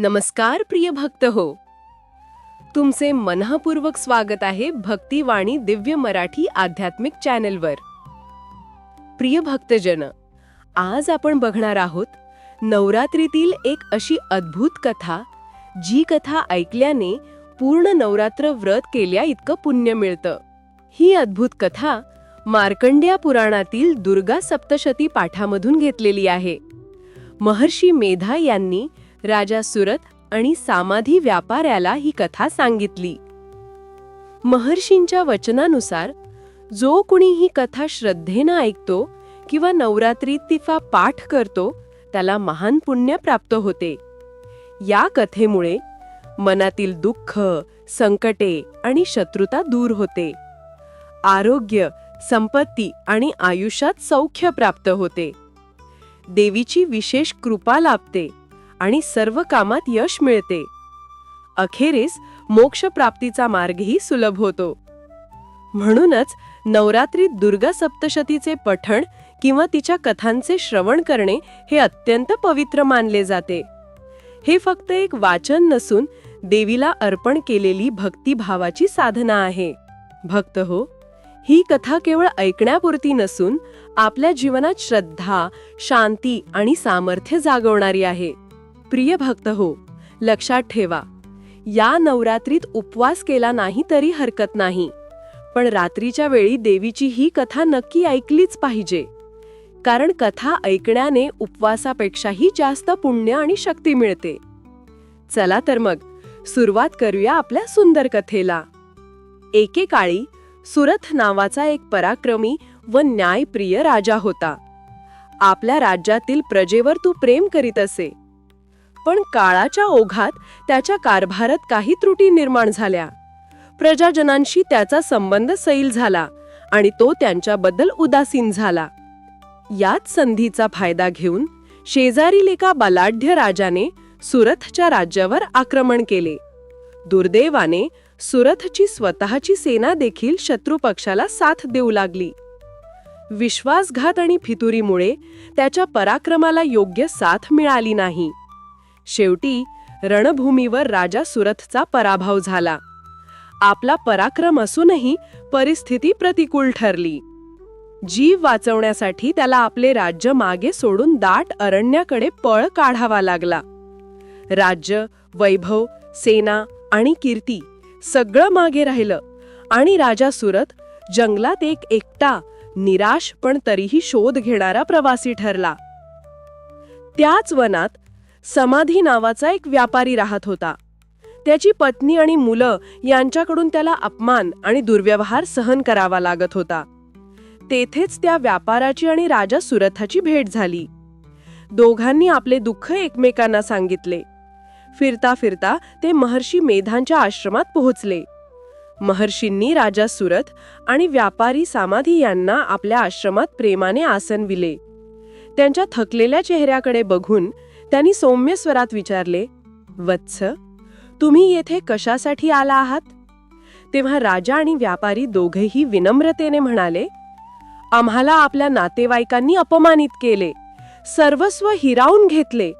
नमस्कार प्रिय भक्त हो. तुमचे मनःपूर्वक स्वागत आहे भक्तिवाणी दिव्य मराठी आध्यात्मिक चॅनलवर. प्रिय भक्तजन आज आपण बघणार आहोत नवरात्रीतील एक अशी अद्भुत कथा जी कथा ऐकल्याने पूर्ण नवरात्र व्रत केल्या इतकं पुण्य मिळतं. ही अद्भुत कथा मार्कंड्या पुराणातील दुर्गा सप्तशती पाठामधून घेतलेली आहे. महर्षी मेधा यांनी राजा सुरत आणि सामाधी व्यापाऱ्याला ही कथा सांगितली. महर्षींच्या वचनानुसार जो कुणी ही कथा श्रद्धेनं ऐकतो किंवा नवरात्रीत तिचा पाठ करतो त्याला महान पुण्य प्राप्त होते. या कथेमुळे मनातील दुःख संकटे आणि शत्रुता दूर होते. आरोग्य संपत्ती आणि आयुष्यात सौख्य प्राप्त होते. देवीची विशेष कृपा लाभते. आणि सर्व कामात यश मिळते. अखेरीस मोक्षप्राप्तीचा मार्गही सुलभ होतो. म्हणूनच नवरात्रीत दुर्गा सप्तशतीचे पठण किंवा तिच्या कथांचे श्रवण करणे हे अत्यंत पवित्र मानले जाते. हे फक्त एक वाचन नसून देवीला अर्पण केलेली भक्तिभावाची साधना आहे. भक्त हो ही कथा केवळ ऐकण्यापुरती नसून आपल्या जीवनात श्रद्धा शांती आणि सामर्थ्य जागवणारी आहे. प्रिय भक्त हो लक्षात ठेवा. या नवरात्रीत उपवास केला नाही तरी हरकत नाही. पण रात्रीच्या वेळी देवीची ही कथा नक्की ऐकलीच पाहिजे. कारण कथा ऐकण्याने उपवासापेक्षाही जास्त पुण्य आणि शक्ती मिळते. चला तर मग सुरुवात करूया आपल्या सुंदर कथेला एकेकाळी सुरथ नावाचा एक पराक्रमी व न्यायप्रिय राजा होता. आपल्या राज्यातील प्रजेवर तू प्रेम करीत असे. पण काळाच्या ओघात त्याच्या कारभारात काही त्रुटी निर्माण झाल्या. प्रजाजनांशी त्याचा संबंध सैल झाला आणि तो त्यांच्याबद्दल उदासीन झाला. याच संधीचा फायदा घेऊन शेजारील एका बलाढ्य राजाने सुरथच्या राज्यावर आक्रमण केले. दुर्दैवाने सुरथची स्वतःची सेना देखील शत्रुपक्षाला साथ देऊ लागली. विश्वासघात आणि फितुरीमुळे त्याच्या पराक्रमाला योग्य साथ मिळाली नाही. शेवटी रणभूमीवर राजा सुरथचा पराभव झाला. आपला पराक्रम असूनही परिस्थिती प्रतिकूल ठरली. जीव वाचवण्यासाठी त्याला आपले राज्य मागे सोडून दाट अरण्याकडे पळ काढावा लागला. राज्य वैभव सेना आणि कीर्ती सगळं मागे राहिलं आणि राजा सुरत जंगलात एक एकटा निराश पण तरीही शोध घेणारा प्रवासी ठरला. त्याच वनात समाधी नावाचा एक व्यापारी राहत होता. त्याची पत्नी आणि मुलं यांच्याकडून त्याला अपमान आणि दुर्व्यवहार सहन करावा लागत होता. तेथेच त्या व्यापाराची आणि राजा सुरथाची भेट झाली. दोघांनी आपले दुःख एकमेकांना सांगितले. फिरता फिरता ते महर्षी मेधांच्या आश्रमात पोहोचले. महर्षींनी राजा सुरथ आणि व्यापारी सामाधी यांना आपल्या आश्रमात प्रेमाने आसन विले. त्यांच्या थकलेल्या चेहऱ्याकडे बघून त्यांनी सौम्य स्वरात विचारले वत्स तुम्ही येथे कशासाठी आला आहात? तेव्हा राजा आणि व्यापारी दोघेही विनम्रतेने म्हणाले आम्हाला आपल्या नातेवाईकांनी अपमानित केले सर्वस्व हिरावून घेतले.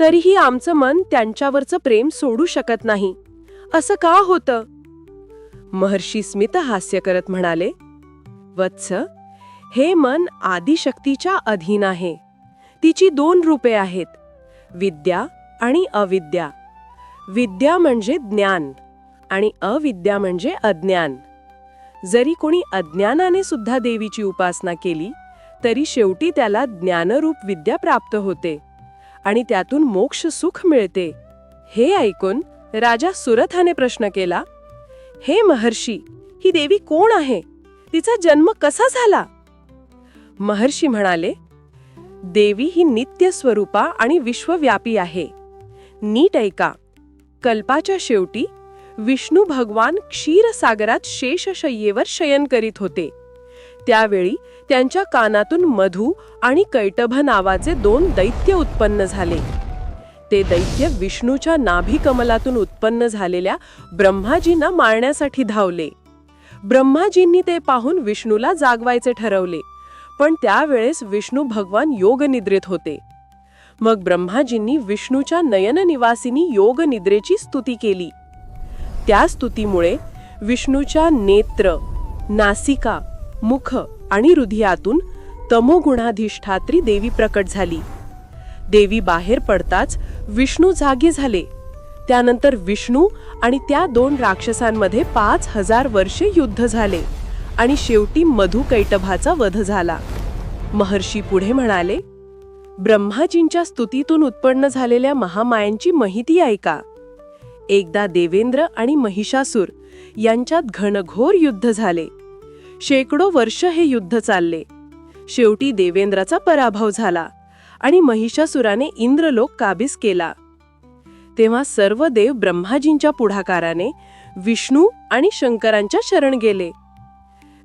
तरीही आमचं मन त्यांच्यावरचं प्रेम सोडू शकत नाही. असं का होतं? महर्षी स्मित हास्य करत म्हणाले वत्स हे मन आदिशक्तीच्या अधीन आहे. तिची दोन रूपे आहेत. विद्या आणि अविद्या. विद्या म्हणजे ज्ञान आणि अविद्या म्हणजे अज्ञान. जरी कोणी अज्ञानाने सुद्धा देवीची उपासना केली तरी शेवटी त्याला ज्ञानरूप विद्या प्राप्त होते आणि त्यातून मोक्ष सुख मिळते. हे ऐकून राजा सुरथाने प्रश्न केला हे महर्षी ही देवी कोण आहे? तिचा जन्म कसा झाला? महर्षी म्हणाले देवी ही नित्य स्वरूपा आणि विश्वव्यापी आहे. नीट ऐका. कल्पाच्या शेवटी विष्णू भगवान क्षीरसागरात शेषशय्येवर शयन करीत होते. त्यावेळी त्यांच्या कानातून मधु आणि कैटभ नावाचे दोन दैत्य उत्पन्न झाले. ते दैत्य विष्णूच्या नाभिकमलातून उत्पन्न झालेल्या ब्रह्माजींना मारण्यासाठी धावले. ब्रह्माजींनी ते पाहून विष्णूला जागवायचे ठरवले. पण त्यावेळेस विष्णू भगवान योगनिद्रेत होते. मग ब्रह्माजींनी विष्णूच्या नयननिवासिनी योगनिद्रेची स्तुती केली. त्या स्तुतीमुळे विष्णूच्या नेत्र नासिका मुख आणि हृदयातून तमोगुणाधिष्ठात्री देवी प्रकट झाली. देवी बाहेर पडताच विष्णू जागे झाले. त्यानंतर विष्णू आणि त्या दोन राक्षसांमध्ये पाच हजार वर्षे युद्ध झाले. आणि शेवटी मधुकैटभाचा वध झाला. महर्षी पुढे म्हणाले ब्रह्माजींच्या स्तुतीतून उत्पन्न झालेल्या महामायांची माहिती ऐका. एकदा देवेंद्र आणि महिषासूर यांच्यात घनघोर युद्ध झाले. शेकडो वर्ष हे युद्ध चालले. शेवटी देवेंद्राचा पराभव झाला आणि महिषासुराने इंद्रलोक काबीज केला. तेव्हा सर्व देव ब्रह्माजींच्या पुढाकाराने विष्णू आणि शंकरांच्या शरण गेले.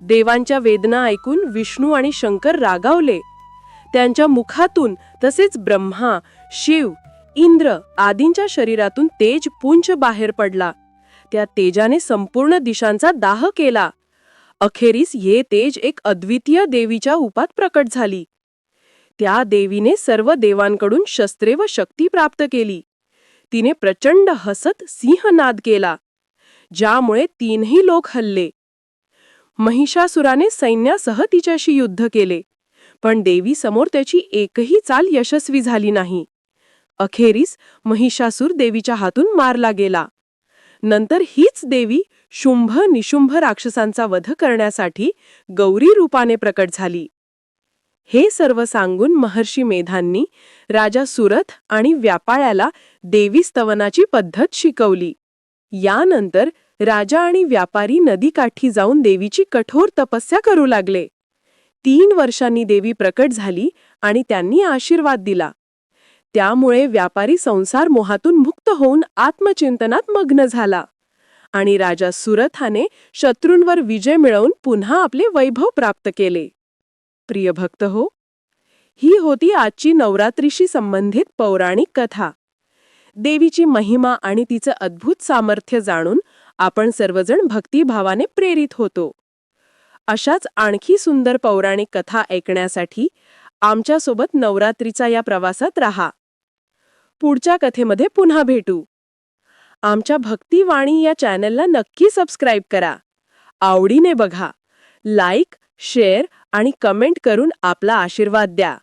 देवांच्या वेदना ऐकून विष्णू आणि शंकर रागावले. त्यांच्या मुखातून तसेच ब्रह्मा शिव इंद्र आदींच्या शरीरातून तेज पुंच बाहेर पडला. त्या तेजाने संपूर्ण दिशांचा दाह केला. अखेरीस हे तेज एक अद्वितीय देवीच्या उपात प्रकट झाली. त्या देवीने सर्व देवांकडून शस्त्रे व शक्ती प्राप्त केली. तिने प्रचंड हसत सिंहनाद केला. ज्यामुळे तीनही लोक हल्ले. महिषासुराने सैन्यासह तिच्याशी युद्ध केले. पण देवी समोर त्याची एकही चाल यशस्वी झाली नाही. अखेरीस महिषासूर देवीच्या हातून मारला गेला. नंतर हीच देवी शुंभ निशुंभ राक्षसांचा वध करण्यासाठी गौरी रूपाने प्रकट झाली. हे सर्व सांगून महर्षी मेधांनी राजा सुरथ आणि व्यापाळ्याला देवी स्तवनाची पद्धत शिकवली. यानंतर राजा आणि व्यापारी नदीकाठी जाऊन देवीची कठोर तपस्या करू लागले. तीन वर्षांनी देवी प्रकट झाली आणि त्यांनी आशीर्वाद दिला. त्यामुळे व्यापारी संसार मोहातून मुक्त होऊन आत्मचिंतनात मग्न झाला. आणि राजा सुरथाने शत्रूंवर विजय मिळवून पुन्हा आपले वैभव प्राप्त केले. प्रिय भक्त हो ही होती आजची नवरात्रीशी संबंधित पौराणिक कथा. देवीची महिमा आणि तिचं अद्भुत सामर्थ्य जाणून आपण सर्वजण भक्तिभावाने प्रेरित होतो. अशाच आणखी सुंदर पौराणिक कथा ऐकण्यासाठी आमच्यासोबत नवरात्रीचा या प्रवासात राहा. पुढच्या कथेमध्ये पुन्हा भेटू. आमच्या भक्तिवाणी या चॅनलला नक्की सबस्क्राईब करा. आवडीने बघा. लाईक शेअर आणि कमेंट करून आपला आशीर्वाद द्या.